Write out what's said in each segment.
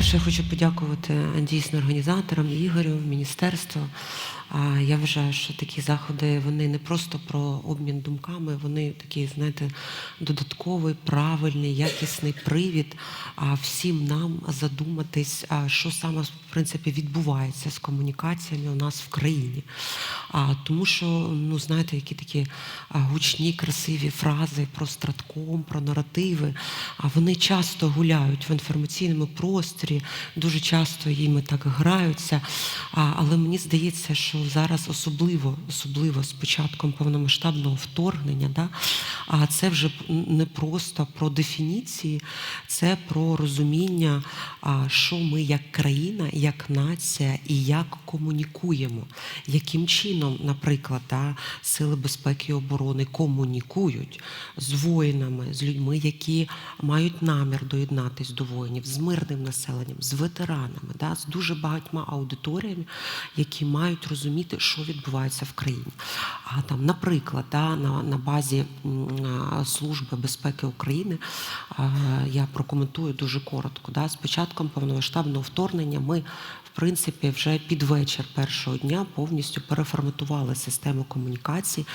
По-перше, я хочу подякувати дійсно організаторам, Ігорю, міністерству. Я вважаю, що такі заходи вони не просто про обмін думками, вони такі, знаєте, додатковий, правильний, якісний привід всім нам задуматись, що саме в принципі відбувається з комунікаціями у нас в країні. Тому що, ну знаєте, які такі гучні, красиві фрази про стратком, про наративи, а вони часто гуляють в інформаційному просторі, дуже часто їми так граються. Але мені здається, що зараз особливо, особливо з початком повномасштабного вторгнення, да, а це вже не просто про дефініції, це про розуміння, що ми як країна, як нація і як комунікуємо, яким чином, наприклад, да, сили безпеки і оборони комунікують з воїнами, з людьми, які мають намір доєднатись до воїнів, з мирним населенням, з ветеранами, да, з дуже багатьма аудиторіями, які мають розуміти, що відбувається в країні. А там, наприклад, да, на, на базі Служби безпеки України я прокоментую дуже коротко. Да, з початком повномасштабного вторгнення ми принципі, вже під вечір першого дня повністю переформатували систему комунікацій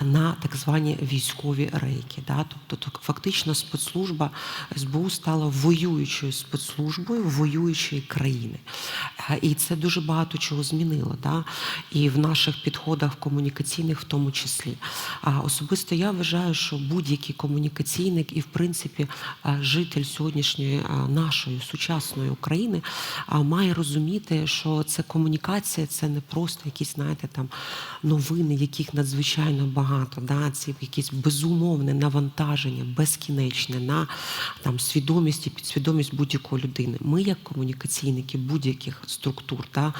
на так звані військові рейки. Да? Тобто, то фактично спецслужба СБУ стала воюючою спецслужбою воюючої країни. Е, І це дуже багато чого змінило. Да? І в наших підходах комунікаційних в тому числі. А особисто я вважаю, що будь-який комунікаційник і, в принципі, житель сьогоднішньої нашої сучасної України має розуміти, що це комунікація, це не просто якісь, знаєте, там новини, яких надзвичайно багато. Да? Це якесь безумовне навантаження, безкінечне на там свідомість і підсвідомість будь-якої людини. Ми, як комунікаційники будь-яких структур, да?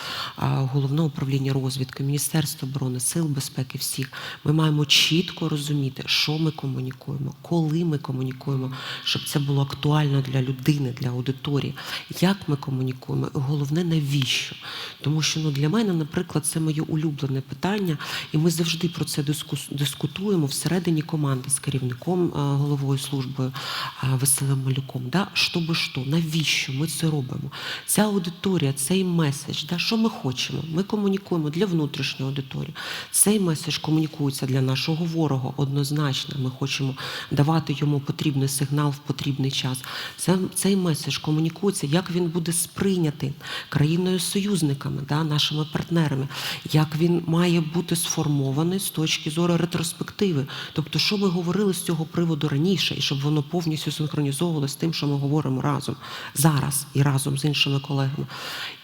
головного управління розвідки, Міністерства оборони, сил безпеки, всіх, ми маємо чітко розуміти, що ми комунікуємо, коли ми комунікуємо, щоб це було актуально для людини, для аудиторії, як ми комунікуємо, головне навіщо. Тому що ну, для мене, наприклад, це моє улюблене питання, і ми завжди про це дискутуємо всередині команди з керівником головою служби а, Василем Малюком. Да? Що би що, навіщо ми це робимо? Ця аудиторія, цей меседж, да? що ми хочемо? Ми комунікуємо для внутрішньої аудиторії. Цей меседж комунікується для нашого ворога однозначно. Ми хочемо давати йому потрібний сигнал в потрібний час. Це, цей меседж комунікується, як він буде сприйнятий країною-союзниками, да, нашими партнерами, як він має бути сформований з точки зору ретроспективи. Тобто, що ми говорили з цього приводу раніше, і щоб воно повністю синхронізовувалося з тим, що ми говоримо разом зараз і разом з іншими колегами.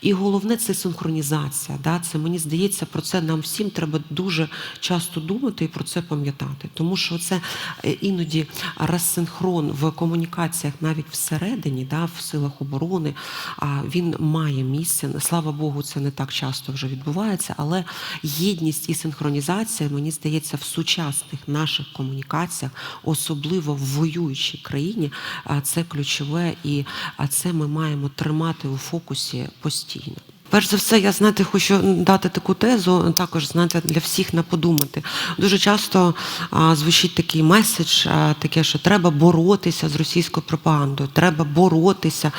І головне це синхронізація. Да? Це мені здається, про це нам всім треба дуже часто думати і про це пам'ятати. Тому що це е, іноді розсинхрон в комунікаціях навіть всередині, да, в силах оборони, він має місце. Слава Богу, це не так часто вже відбувається, але єдність і синхронізація, мені здається, в сучасних наших комунікаціях, особливо в воюючій країні, це ключове, і це ми маємо тримати у фокусі постійно. Перш за все, я знаєте, хочу дати таку тезу, також знаєте, для всіх на подумати. Дуже часто а, звучить такий меседж, а, таке, що треба боротися з російською пропагандою, треба боротися.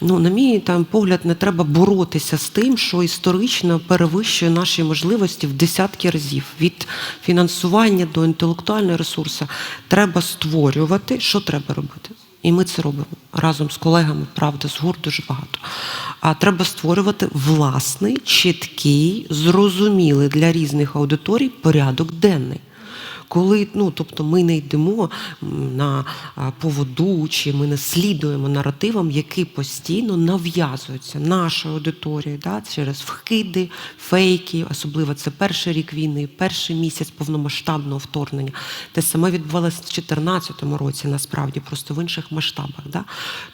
Ну, на мій там погляд, не треба боротися з тим, що історично перевищує наші можливості в десятки разів від фінансування до інтелектуального ресурсу. Треба створювати, що треба робити. І ми це робимо разом з колегами, правда, з гурт дуже багато. А треба створювати власний, чіткий, зрозумілий для різних аудиторій порядок денний. Коли ну, тобто ми не йдемо на поводу, чи ми не слідуємо наративам, які постійно нав'язуються нашої аудиторії да, через вкиди, фейки, особливо це перший рік війни, перший місяць повномасштабного вторгнення. Те саме відбувалося в 2014 році, насправді, просто в інших масштабах. Да?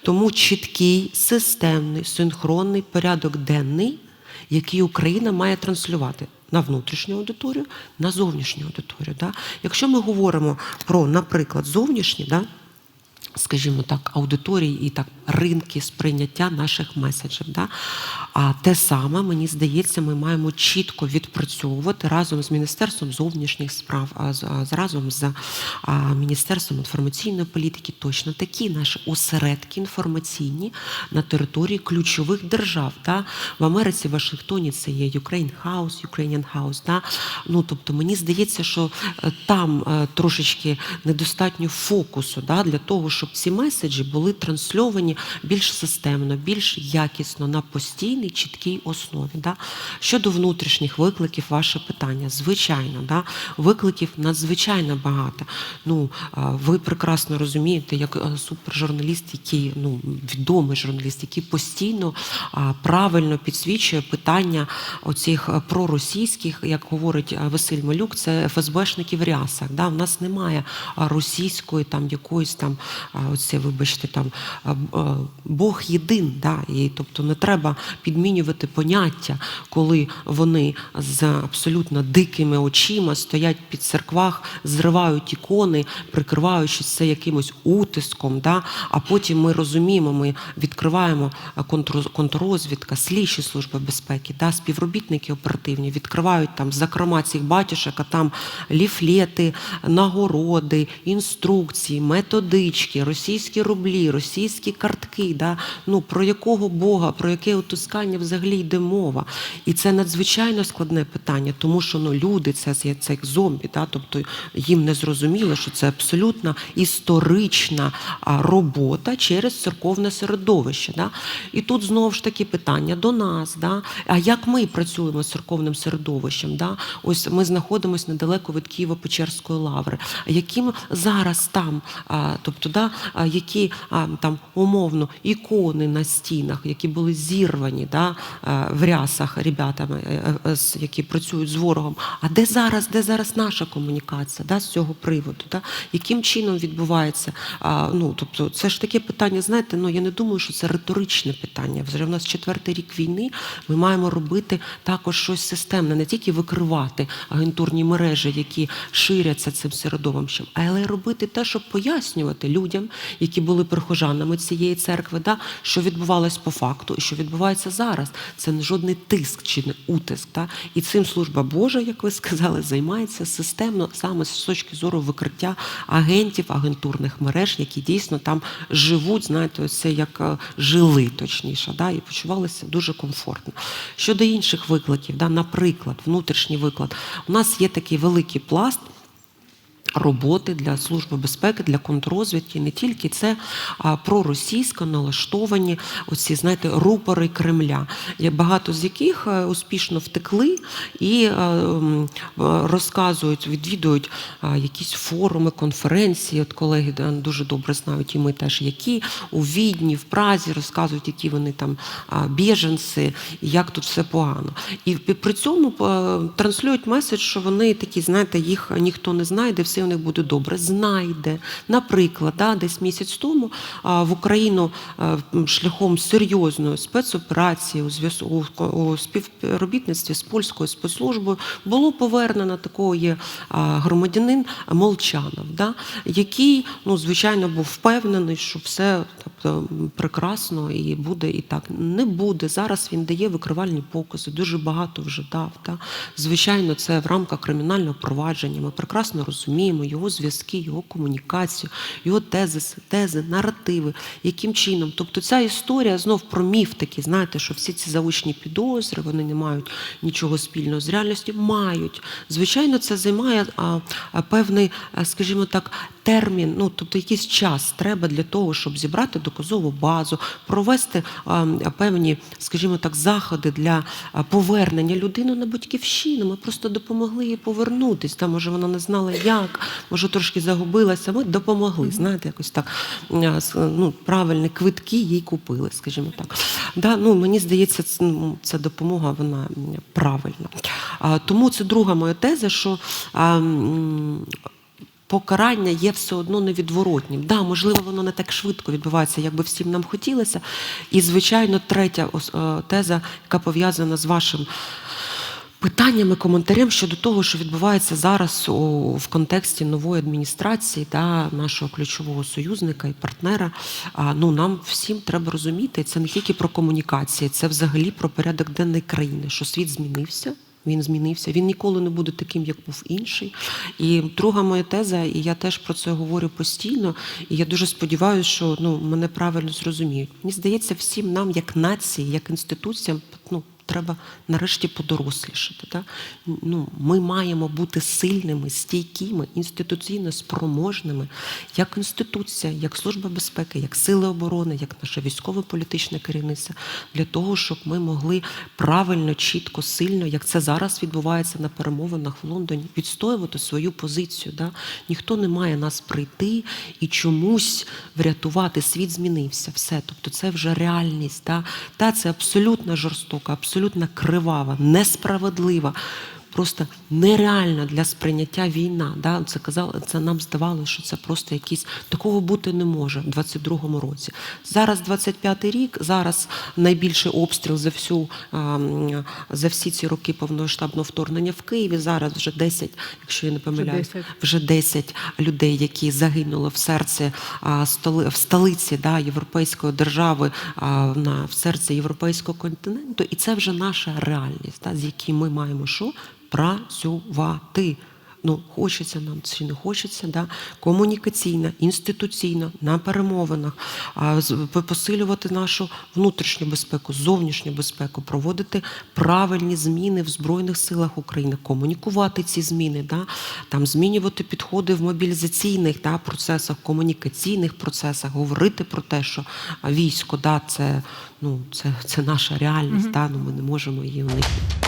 Тому чіткий, системний, синхронний порядок денний, який Україна має транслювати на внутрішню аудиторію, на зовнішню аудиторію. Да? Якщо ми говоримо про, наприклад, зовнішні, да, скажімо так, аудиторії і так ринки сприйняття наших меседжів. Да? А те саме, мені здається, ми маємо чітко відпрацьовувати разом з Міністерством зовнішніх справ, разом з Міністерством інформаційної політики, точно такі наші осередки інформаційні на території ключових держав. Да? В Америці, в Вашингтоні це є Ukraine House, Ukrainian House. Да? Ну, тобто, мені здається, що е, там е, трошечки недостатньо фокусу да, для того, щоб ці меседжі були трансльовані більш системно, більш якісно на постійній чіткій основі. Да. Щодо внутрішніх викликів, ваше питання, звичайно, да, викликів надзвичайно багато. Ну, ви прекрасно розумієте, як е, супержурналіст, який ну, відомий журналіст, який постійно правильно підсвічує питання оцих е, проросійських, як говорить е, Василь Малюк, це ФСБшники в рясах. Да? У нас немає російської там якоїсь там, оце, вибачте, там Бог єдин. Да? І, тобто не треба підмінювати поняття, коли вони з абсолютно дикими очима стоять під церквах, зривають ікони, прикриваючись це якимось утиском. Да? А потім ми розуміємо, ми відкриваємо контррозвідка, слідчі служби безпеки, да? співробітники оперативні відкривають там закрома цих батюшок, а там ліфлети, нагороди, інструкції, методички, російські рублі, російські картки. Да? Ну, про якого Бога, про яке утискання взагалі йде мова? І це надзвичайно складне питання, тому що ну, люди це, це, це як зомбі, да? тобто їм не зрозуміло, що це абсолютно історична робота через церковне середовище. Да? І тут знову ж таки питання до нас. Да? А як ми працюємо з церковним середовищем? Да? Ось ми знаходимося недалеко від Києво-Печерської лаври. Яким зараз там, тобто, да, які там умовно ікони на стінах, які були зірвані да, в рясах ребятами, е, е, з- які працюють з ворогом. А де зараз, де зараз наша комунікація да, з цього приводу? Да? Яким чином відбувається? Ну, тобто, це ж таке питання, знаєте, ну я не думаю, що це риторичне питання. Вже в нас четвертий рік війни. Ми маємо робити також щось системне, не тільки викривати агентурні мережі, які ширяться цим середовищем, але й робити те, щоб пояснювати людям, які були прихожанами цієї церкви, да, що відбувалось по факту і що відбувається зараз. Це не жодний тиск чи не утиск. Да? І цим служба Божа, як ви сказали, займається системно саме з точки зору викриття агентів, агентурних мереж, які дійсно там живуть, знаєте, це як е, жили точніше, да, і почувалися дуже комфортно. Щодо інших викликів, да, наприклад, внутрішній виклад, у нас є такий великий пласт. Роботи для служби безпеки, для контррозвідки, не тільки це а проросійсько налаштовані оці, знаєте, рупори Кремля, багато з яких е, успішно втекли і е, е, розказують, відвідують якісь форуми, конференції. От колеги дуже добре знають, і ми теж які у Відні, в Празі розказують, які вони там біженці, і як тут все погано. І при цьому транслюють меседж, що вони такі, знаєте, їх ніхто не знайде, все у них буде добре. Знайде. Наприклад, да, десь місяць тому в Україну шляхом серйозної спецоперації у зв'язку у, співробітництві з польською спецслужбою було повернено такого є громадянин Молчанов, да, який, ну, звичайно, був впевнений, що все тобто, прекрасно і буде і так. Не буде. Зараз він дає викривальні покази, дуже багато вже дав. Да. Звичайно, це в рамках кримінального провадження. Ми прекрасно розуміємо його зв'язки, його комунікацію, його тези, тези, наративи, яким чином. Тобто ця історія знов про міф такий, знаєте, що всі ці заочні підозри, вони не мають нічого спільного з реальністю. Мають. Звичайно, це займає а, а, певний, а, скажімо так, термін, ну тобто якийсь час треба для того, щоб зібрати доказову базу, провести а, певні, скажімо так, заходи для повернення людини на батьківщину. Ми просто допомогли їй повернутись. Там, може, вона не знала, як, може, трошки загубилася. Ми допомогли. Знаєте, якось так ну, правильні квитки їй купили, скажімо так. Да, ну, мені здається, ну, ця допомога вона правильна. А, тому це друга моя теза, що. А, покарання є все одно невідворотнім. Да, можливо, воно не так швидко відбувається, як би всім нам хотілося. І, звичайно, третя е, теза, яка пов'язана з вашим питанням і коментарем щодо того, що відбувається зараз у, в контексті нової адміністрації та нашого ключового союзника і партнера. А, ну нам всім треба розуміти, це не тільки про комунікації, це взагалі про порядок денний країни, що світ змінився. Він змінився. Він ніколи не буде таким, як був інший. І друга моя теза, і я теж про це говорю постійно. І я дуже сподіваюся, що ну мене правильно зрозуміють. Мені здається, всім нам, як нації, як інституціям, ну. Треба нарешті подорослішати. Так? Ну, ми маємо бути сильними, стійкими, інституційно спроможними, як інституція, як Служба безпеки, як Сили оборони, як наше військово-політичне керівництво, для того, щоб ми могли правильно, чітко, сильно, як це зараз відбувається на перемовинах в Лондоні, відстоювати свою позицію. Да? Ніхто не має нас прийти і чомусь врятувати. Світ змінився. Все. Тобто це вже реальність. Да? Та це абсолютно жорстока, абсолютно кривава, несправедлива. Просто нереальна для сприйняття війна. Да? Це казали, це нам здавалося, що це просто якийсь такого бути не може в 22-му році. Зараз 25-й рік, зараз найбільший обстріл за всю за всі ці роки повномасштабного вторгнення в Києві. Зараз вже 10, якщо я не помиляюсь, 10. вже 10 людей, які загинули в серці в столиці да, європейської держави, на в серці європейського континенту, і це вже наша реальність, да, з якою ми маємо що працювати. Ну, хочеться нам чи не хочеться, да? комунікаційно, інституційно, на перемовинах, посилювати нашу внутрішню безпеку, зовнішню безпеку, проводити правильні зміни в Збройних силах України, комунікувати ці зміни, да? там, змінювати підходи в мобілізаційних да, процесах, комунікаційних процесах, говорити про те, що військо да, це, ну, це, це наша реальність, да? ну, ми не можемо її уникнути.